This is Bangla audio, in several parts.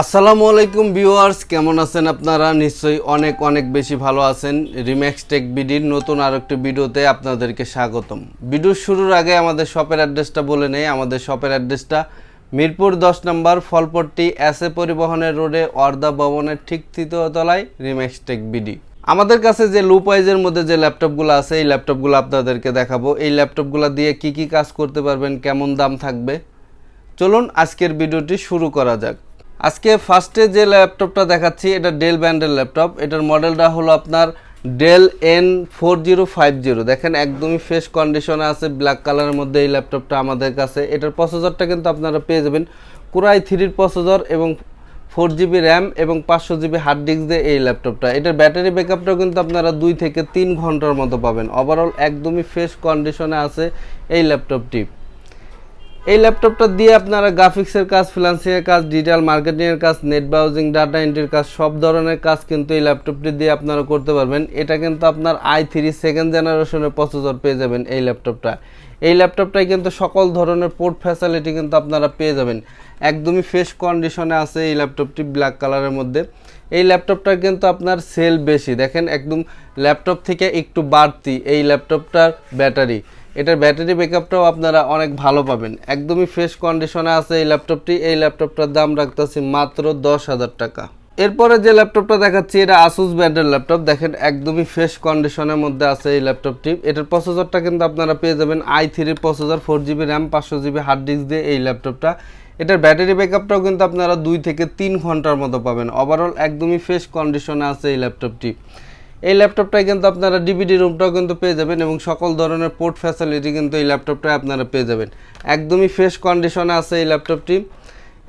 আসসালামু আলাইকুম ভিউয়ার্স, কেমন আছেন আপনারা? নিশ্চয়ই অনেক অনেক বেশি ভালো আছেন। রিম্যাক্স টেক বিডির নতুন আর একটি ভিডিওতে আপনাদেরকে স্বাগতম। ভিডিও শুরুর আগে আমাদের শপের অ্যাড্রেসটা বলে নেই। আমাদের শপের অ্যাড্রেসটা মিরপুর দশ নম্বর ফলপট্টি এস এ পরিবহনের রোডে অর্ধা ভবনের ঠিক তৃতীয় তলায় রিম্যাক্স টেক বিডি আমাদের কাছে যে লুপ ওয়াইজের মধ্যে যে ল্যাপটপগুলো আছে, এই ল্যাপটপগুলো আপনাদেরকে দেখাবো। এই ল্যাপটপগুলো দিয়ে কি কি কাজ করতে পারবেন, কেমন দাম থাকবে? চলুন আজকের ভিডিওটি শুরু করা যাক। আজকে ফার্স্টে যে ল্যাপটপটা দেখাচ্ছি, এটা ডেল ব্র্যান্ডের ল্যাপটপ এটার মডেলটা হলো আপনার Dell N four zero five zero দেখেন, একদমই ফ্রেশ কন্ডিশনে আছে ব্ল্যাক কালারের মধ্যে এই ল্যাপটপটা আমাদের কাছে। এটার প্রসেসরটা কিন্তু আপনারা পেয়ে যাবেন কুরাই থ্রির প্রসেসর এবং ফোর জিবি র্যাম এবং পাঁচশো জিবি হার্ড ডিস্ক দিয়ে এই ল্যাপটপটা এটার ব্যাটারি ব্যাকআপটাও কিন্তু আপনারা দুই থেকে তিন ঘণ্টার মতো পাবেন। ওভারঅল একদমই ফ্রেশ কন্ডিশনে আছে এই ল্যাপটপটি এই ল্যাপটপটা দিয়ে আপনারা গ্রাফিক্সের কাজ ফ্রিল্যান্সিংয়ের কাজ ডিজিটাল মার্কেটিংয়ের কাজ নেট ব্রাউজিং ডাটা এন্ট্রির কাজ, সব ধরনের কাজ কিন্তু এই ল্যাপটপটি দিয়ে আপনারা করতে পারবেন। এটা কিন্তু আপনার আই থ্রি সেকেন্ড জেনারেশনের প্রসেসর পেয়ে যাবেন এই ল্যাপটপটা এই ল্যাপটপটায় কিন্তু সকল ধরনের পোর্ট ফ্যাসিলিটি কিন্তু আপনারা পেয়ে যাবেন। একদমই ফ্রেশ কন্ডিশনে আছে এই ল্যাপটপটি ব্ল্যাক কালারের মধ্যে। এই ল্যাপটপটার কিন্তু আপনার সেল বেশি। দেখেন, একদম ল্যাপটপ থেকে একটু বাড়তি এই ল্যাপটপটার ব্যাটারি এটার ব্যাটারি ব্যাকআপটাও আপনারা অনেক ভালো পাবেন। একদমই ফ্রেশ কন্ডিশনে আছে এই ল্যাপটপটি এই ল্যাপটপটার দাম রাখতেছি মাত্র দশ হাজার টাকা। এরপরে যে ল্যাপটপটা দেখাচ্ছি, এটা আসুস ব্র্যান্ডের ল্যাপটপ দেখেন, একদমই ফ্রেশ কন্ডিশনের মধ্যে আছে এই ল্যাপটপটি এটার প্রসেসরটা কিন্তু আপনারা পেয়ে যাবেন I three processor four GB RAM পাঁচশো জিবি হার্ড ডিস্ক দিয়ে এই ল্যাপটপটা এটার ব্যাটারি ব্যাকআপটাও কিন্তু আপনারা দুই থেকে তিন ঘণ্টার মতো পাবেন। ওভারঅল একদমই ফ্রেশ কন্ডিশনে আছে এই ল্যাপটপটি এই ল্যাপটপটায় কিন্তু আপনারা ডিভিডি রুমটাও কিন্তু পেয়ে যাবেন এবং সকল ধরনের পোর্ট ফ্যাসিলিটি কিন্তু এই ল্যাপটপটায় আপনারা পেয়ে যাবেন। একদমই ফ্রেশ কন্ডিশনে আছে এই ল্যাপটপটি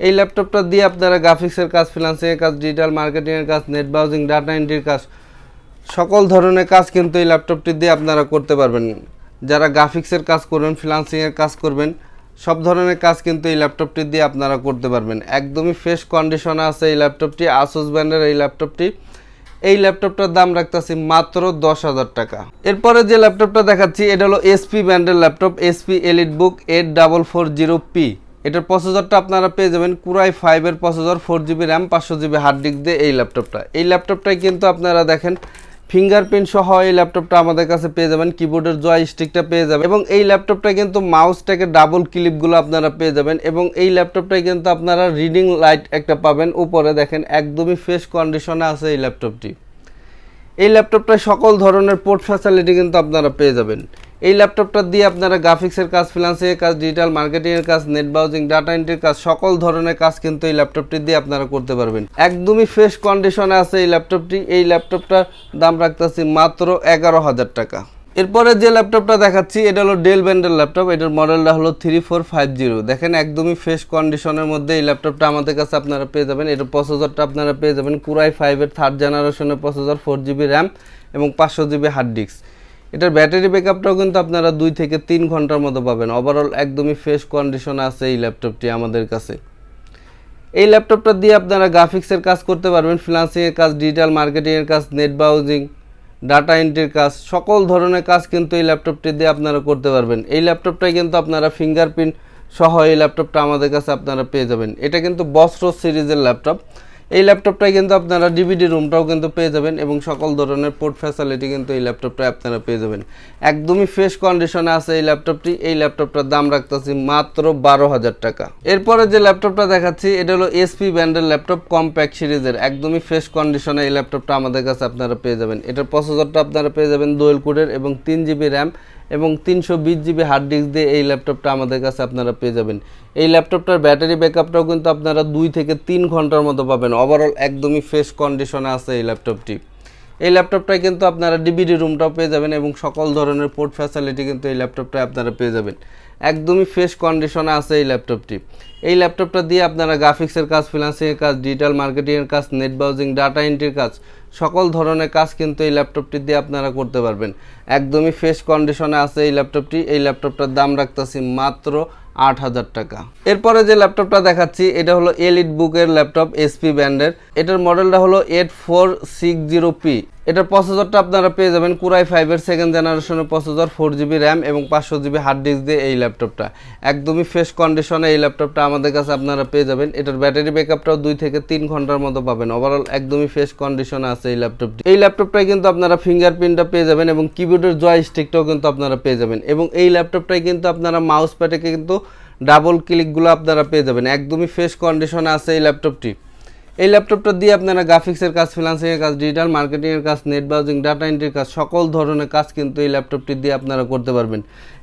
এই ল্যাপটপটা দিয়ে আপনারা গ্রাফিক্সের কাজ ফিনান্সিংয়ের কাজ ডিজিটাল মার্কেটিংয়ের কাজ নেট ব্রাউজিং ডাটা এন্ট্রির কাজ, সকল ধরনের কাজ কিন্তু এই ল্যাপটপটি দিয়ে আপনারা করতে পারবেন। যারা গ্রাফিক্সের কাজ করবেন ফ্রিলান্সিংয়ের কাজ করবেন, সব ধরনের কাজ কিন্তু এই ল্যাপটপটি দিয়ে আপনারা করতে পারবেন। একদমই ফ্রেশ কন্ডিশনে আছে এই ল্যাপটপটি আসুস ব্র্যান্ডের এই ল্যাপটপটি এই ল্যাপটপটার দাম রাখতেছি মাত্র দশ হাজার টাকা। এরপরে যে ল্যাপটপটা দেখাচ্ছি, এটা হলো এসপি ব্র্যান্ডের laptop HP EliteBook eight double four zero P এটার প্রসেসরটা আপনারা পেয়ে যাবেন কুরাই ফাইভের প্রসেসর ফোর জিবি র্যাম পাঁচশো জিবি হার্ড ডিস্ক দিয়ে এই ল্যাপটপটা এই ল্যাপটপটাই কিন্তু আপনারা দেখেন ফিঙ্গারপ্রিন্ট সহ এই ল্যাপটপটা আমাদের কাছে পেয়ে যাবেন কিবোর্ডের জয় স্টিকটা পেয়ে যাবেন এবং এই ল্যাপটপটা কিন্তু মাউসটাকে ডাবল ক্লিপগুলো আপনারা পেয়ে যাবেন এবং এই ল্যাপটপটাই কিন্তু আপনারা রিডিং লাইট একটা পাবেন, উপরে দেখেন একদমই ফ্রেশ কন্ডিশনে আছে এই ল্যাপটপটি এই ল্যাপটপটায় সকল ধরনের পোর্ট ফ্যাসিলিটি কিন্তু আপনারা পেয়ে যাবেন। এই ল্যাপটপটা দিয়ে আপনারা গ্রাফিক্সের কাজ ফিনান্সিংয়ের কাজ ডিজিটাল মার্কেটিংয়ের কাজ নেট ব্রাউজিং ডাটা এন্ট্রির কাজ, সকল ধরনের কাজ কিন্তু এই ল্যাপটপটি দিয়ে আপনারা করতে পারবেন। একদমই ফ্রেশ কন্ডিশনে আছে এই ল্যাপটপটি এই ল্যাপটপটার দাম রাখতেছি মাত্র এগারো হাজার টাকা। এরপরে যে ল্যাপটপটা দেখাচ্ছি, এটা হলো ডেল ব্যান্ডের ল্যাপটপ এটার মডেলটা হলো থ্রি ফোর ফাইভ জিরো দেখেন একদমই ফ্রেশ কন্ডিশনের মধ্যে এই ল্যাপটপটা আমাদের কাছে আপনারা পেয়ে যাবেন। এটার প্রসেসরটা আপনারা পেয়ে যাবেন কুরাই ফাইভের থার্ড জেনারেশনের প্রসেসর ফোর জিবি র্যাম এবং পাঁচশো জিবি হার্ড ডিস্ক এটার ব্যাটারি ব্যাকআপটাও কিন্তু আপনারা দুই থেকে তিন ঘণ্টার মতো পাবেন। ওভারঅল একদমই ফ্রেশ কন্ডিশনে আছে এই ল্যাপটপটি আমাদের কাছে। এই ল্যাপটপটা দিয়ে আপনারা গ্রাফিক্সের কাজ করতে পারবেন ফ্রিলান্সিংয়ের কাজ ডিজিটাল মার্কেটিংয়ের কাজ নেট ব্রাউজিং ডাটা এন্ট্রির কাজ, সকল ধরনের কাজ কিন্তু এই ল্যাপটপটি দিয়ে আপনারা করতে পারবেন। এই ল্যাপটপটাই কিন্তু আপনারা ফিঙ্গারপ্রিন্ট সহ এই ল্যাপটপটা আমাদের কাছে আপনারা পেয়ে যাবেন। এটা কিন্তু বস্ত্র সিরিজের ল্যাপটপ এই ল্যাপটপটাই কিন্তু আপনারা ডিভিডি রুমটাও কিন্তু পেয়ে যাবেন এবং সকল ধরনের পোর্ট ফ্যাসিলিটি কিন্তু এই ল্যাপটপটায় আপনারা পেয়ে যাবেন। একদমই ফ্রেশ কন্ডিশনে আছে এই ল্যাপটপটি এই ল্যাপটপটার দাম রাখতেছি মাত্র বারো হাজার টাকা। এরপরে যে ল্যাপটপটা দেখাচ্ছি, এটা হলো এসপি ব্র্যান্ডের ল্যাপটপ কম্প্যাক্ট সিরিজের। একদমই ফ্রেশ কন্ডিশনে এই ল্যাপটপটা আমাদের কাছে আপনারা পেয়ে যাবেন। এটার প্রসেসরটা আপনারা পেয়ে যাবেন দোয়েল কোডের এবং তিন জিবি র্যাম এবং তিনশো বিশ জিবি হার্ড ডিস্ক দিয়ে এই ল্যাপটপটা আমাদের কাছে আপনারা পেয়ে যাবেন। এই ল্যাপটপটার ব্যাটারি ব্যাকআপটাও কিন্তু আপনারা দুই থেকে তিন ঘণ্টার মতো পাবেন। ওভারঅল একদমই ফ্রেশ কন্ডিশনে আছে এই ল্যাপটপটি এই ল্যাপটপটায় কিন্তু আপনারা ডিবিডি রুমটাও পেয়ে যাবেন এবং সকল ধরনের পোর্ট ফ্যাসিলিটি কিন্তু এই ল্যাপটপটায় আপনারা পেয়ে যাবেন। একদমই ফ্রেশ কন্ডিশনে আছে এই ল্যাপটপটি এই ল্যাপটপটা দিয়ে আপনারা গ্রাফিক্সের কাজ ফিনান্সিংয়ের কাজ ডিজিটাল মার্কেটিংয়ের কাজ নেট ব্রাউজিং ডাটা এন্ট্রির কাজ, সকল ধরনের কাজ কিন্তু এই ল্যাপটপটি দিয়ে আপনারা করতে পারবেন। একদমই ফ্রেশ কন্ডিশনে আছে এই ল্যাপটপটি এই ল্যাপটপটার দাম রাখতেছি মাত্র আট হাজার টাকা। এরপরে যে ল্যাপটপটা দেখাচ্ছি, এটা হলো এলিট বুকের ল্যাপটপ এসপি ব্র্যান্ডের এটার মডেলটা হলো eight four six zero P. এটার প্রসেসরটা আপনারা পেয়ে যাবেন কুরাই ফাইভের সেকেন্ড জেনারেশনের প্রসেসর ফোর জিবি র্যাম এবং পাঁচশো জিবি হার্ড ডিস্ক দিয়ে এই ল্যাপটপটা একদমই ফ্রেশ কন্ডিশনে এই ল্যাপটপটা আমাদের কাছে আপনারা পেয়ে যাবেন। এটার ব্যাটারি ব্যাকআপটাও দুই থেকে তিন ঘণ্টার মতো পাবেন। ওভারঅল একদমই ফ্রেশ কন্ডিশনে আছে এই ল্যাপটপটি এই ল্যাপটপটাই কিন্তু আপনারা ফিঙ্গারপ্রিন্টটা পেয়ে যাবেন এবং কিবোর্ডের জয় স্টিকটাও কিন্তু আপনারা পেয়ে যাবেন। এবং এই ল্যাপটপটাই কিন্তু আপনারা মাউস প্যাডে কিন্তু ডাবল ক্লিকগুলো আপনারা পেয়ে যাবেন। একদমই ফ্রেশ কন্ডিশনে আছে এই ল্যাপটপটি এই ল্যাপটপটা দিয়ে আপনারা গ্রাফিক্সের কাজ ফ্রিলান্সিংয়ের কাজ ডিজিটাল মার্কেটিংয়ের কাজ নেট ব্রাউজিং ডাটা এন্ট্রির কাজ, সকল ধরনের কাজ কিন্তু এই ল্যাপটপটি দিয়ে আপনারা করতে পারবেন।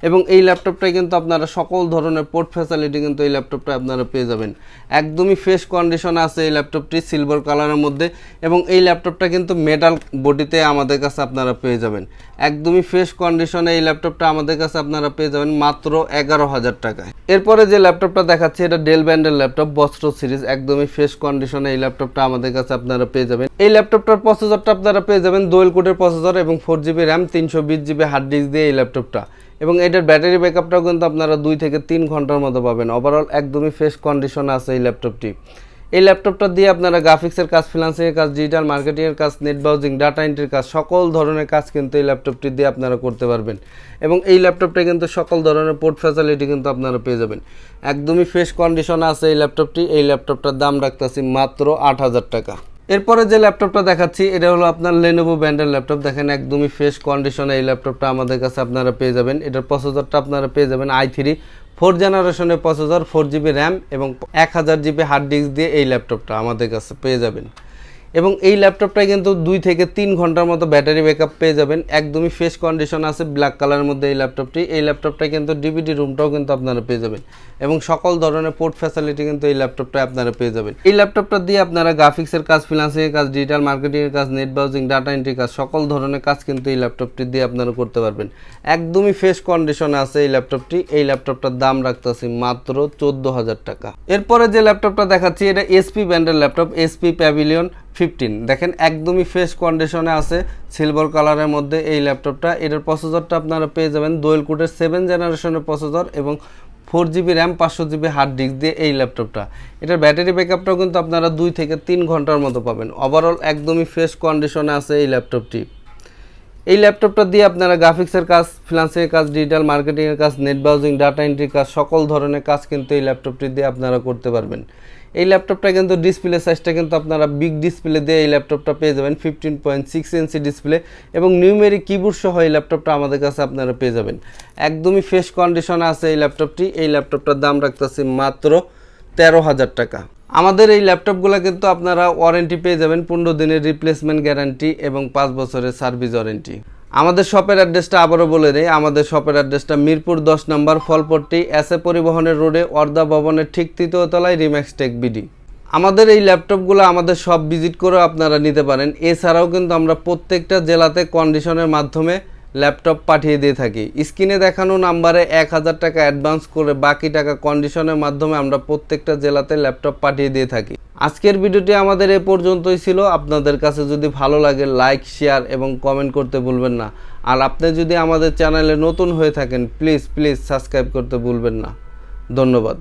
এবং এই ল্যাপটপটাই কিন্তু আপনারা সকল ধরনের পোর্ট ফ্যাসিলিটি কিন্তু এই ল্যাপটপটা আপনারা পেয়ে যাবেন। একদমই ফ্রেশ কন্ডিশনে আছে এই ল্যাপটপটি সিলভার কালারের মধ্যে। এবং এই ল্যাপটপটা কিন্তু মেটাল বডিতে আমাদের কাছে আপনারা পেয়ে যাবেন। একদমই ফ্রেশ কন্ডিশনে এই ল্যাপটপটা আমাদের কাছে আপনারা পেয়ে যাবেন মাত্র এগারো হাজার টাকায়। এরপরে যে ল্যাপটপটা দেখাচ্ছি, এটা ডেল ব্যান্ডের ল্যাপটপ বস্ত্র সিরিজ একদমই ফ্রেশ কন্ডিশনে এই ল্যাপটপটা আমাদের কাছে আপনারা পেয়ে যাবেন। এই ল্যাপটপটার প্রসেসরটা আপনারা পেয়ে যাবেন দোয়েল কোডের প্রসেসর এবং ফোর জিবি র্যাম তিনশো বিশ জিবি হার্ড ডিস্ক দিয়ে এই ল্যাপটপটা এবং এটার ব্যাটারি ব্যাকআপটাও কিন্তু আপনারা দুই থেকে তিন ঘণ্টার মতো পাবেন। ওভারঅল একদমই ফ্রেশ কন্ডিশনে আছে এই ল্যাপটপটি এই ল্যাপটপটা দিয়ে আপনারা গ্রাফিক্সের কাজ ফ্রিলান্সিংয়ের কাজ ডিজিটাল মার্কেটিংয়ের কাজ নেট ব্রাউজিং ডাটা এন্ট্রির কাজ, সকল ধরনের কাজ কিন্তু এই ল্যাপটপটি দিয়ে আপনারা করতে পারবেন। এবং এই ল্যাপটপটা কিন্তু সকল ধরনের পোর্ট ফ্যাসিলিটি কিন্তু আপনারা পেয়ে যাবেন। একদমই ফ্রেশ কন্ডিশনে আছে এই ল্যাপটপটি এই ল্যাপটপটার দাম রাখতেছি মাত্র আট হাজার টাকা। এরপরে যে ল্যাপটপটা দেখাচ্ছি, এটা হলো আপনার লেনোভো ব্র্যান্ডের ল্যাপটপ দেখেন একদমই ফ্রেশ কন্ডিশনে এই ল্যাপটপটা আমাদের কাছে আপনারা পেয়ে যাবেন। এটার প্রসেসরটা আপনারা পেয়ে যাবেন আই থ্রি ফোর জেনারেশনে পাঁচ হাজার ফোর জিবি র্যাম এবং এক হাজার জিবি হার্ড ডিস্ক দিয়ে এই ল্যাপটপটা আমাদের কাছে পেয়ে যাবেন। এবং এই ল্যাপটপটায় কিন্তু দুই থেকে তিন ঘণ্টার মতো ব্যাটারি ব্যাকআপ পেয়ে যাবেন। একদমই ফ্রেশ কন্ডিশন আছে ব্ল্যাক কালারের মধ্যে এই ল্যাপটপটি এই ল্যাপটপটায় কিন্তু ডিভিডি রুমটাও কিন্তু আপনারা পেয়ে যাবেন। এবং সকল ধরনের পোর্ট ফ্যাসিলিটি কিন্তু এই ল্যাপটপটায় আপনারা পেয়ে যাবেন। এই ল্যাপটপটা দিয়ে আপনারা গ্রাফিক্সের কাজ ফিনান্সিংয়ের কাজ ডিজিটাল মার্কেটিংয়ের কাজ নেট ব্রাউজিং ডাটা এন্ট্রি কাজ, সকল ধরনের কাজ কিন্তু এই ল্যাপটপটি দিয়ে আপনারা করতে পারবেন। একদমই ফ্রেশ কন্ডিশনে আছে এই ল্যাপটপটি এই ল্যাপটপটার দাম রাখতেছি মাত্র চোদ্দ হাজার টাকা। এরপরে যে ল্যাপটপটা দেখাচ্ছি, এটা এসপি ব্র্যান্ডের ল্যাপটপ এসপি প্যাভিলিয়ন ফিফটিন। দেখেন একদমই ফ্রেশ কন্ডিশনে আছে সিলভার কালারের মধ্যে এই ল্যাপটপটা এটার প্রসেসরটা আপনারা পেয়ে যাবেন দোয়েল কোডের সেভেন জেনারেশনের প্রসেসর এবং ফোর জিবি র্যাম পাঁচশো জিবি হার্ড ডিস্ক দিয়ে এই ল্যাপটপটা এটার ব্যাটারি ব্যাকআপটাও কিন্তু আপনারা দুই থেকে তিন ঘণ্টার মতো পাবেন। ওভারঅল একদমই ফ্রেশ কন্ডিশনে আছে এই ল্যাপটপটি এই ল্যাপটপটা দিয়ে আপনারা গ্রাফিক্সের কাজ ফ্রিলান্সিংয়ের কাজ ডিজিটাল মার্কেটিংয়ের কাজ নেট ব্রাউজিং ডাটা এন্ট্রির কাজ, সকল ধরনের কাজ কিন্তু এই ল্যাপটপটি দিয়ে আপনারা করতে পারবেন। এই ল্যাপটপটা কিন্তু ডিসপ্লে সাইজটা কিন্তু আপনারা বিগ ডিসপ্লে দিয়ে এই ল্যাপটপটা পেয়ে যাবেন fifteen point six inch display এবং নিউমেরিক কিবোর্ড সহ এই ল্যাপটপটা আমাদের কাছে আপনারা পেয়ে যাবেন। একদমই ফ্রেশ কন্ডিশনে আছে এই ল্যাপটপটি এই ল্যাপটপটার দাম রাখতেছি মাত্র তেরো হাজার টাকা। আমাদের এই ল্যাপটপগুলো কিন্তু আপনারা ওয়ারেন্টি পেয়ে যাবেন, পনেরো দিনের রিপ্লেসমেন্ট গ্যারান্টি এবং পাঁচ বছরের সার্ভিস ওয়ারেন্টি আমাদের শপের অ্যাড্রেসটা আবারও বলে দেয় আমাদের শপের অ্যাড্রেসটা মিরপুর দশ নম্বর ফলপট্টি এস এ পরিবহনের রোডে অর্ধা ভবনের ঠিক তৃতীয় তলায় রিম্যাক্স টেক বিডি। আমাদের এই ল্যাপটপগুলো আমাদের সব ভিজিট করেও আপনারা নিতে পারেন। এছাড়াও কিন্তু আমরা প্রত্যেকটা জেলাতে কন্ডিশনের মাধ্যমে ল্যাপটপ পাঠিয়ে দিয়ে থাকি। স্ক্রিনে দেখানো নাম্বারে এক হাজার টাকা অ্যাডভান্স করে বাকি টাকা কন্ডিশনের মাধ্যমে আমরা প্রত্যেকটা জেলাতে ল্যাপটপ পাঠিয়ে দিয়ে থাকি। আজকের ভিডিওটি আমাদের এ পর্যন্তই ছিল। আপনাদের কাছে যদি ভালো লাগে লাইক শেয়ার এবং কমেন্ট করতে ভুলবেন না। আর আপনি যদি আমাদের চ্যানেলে নতুন হয়ে থাকেন প্লিজ প্লিজ সাবস্ক্রাইব করতে ভুলবেন না। ধন্যবাদ।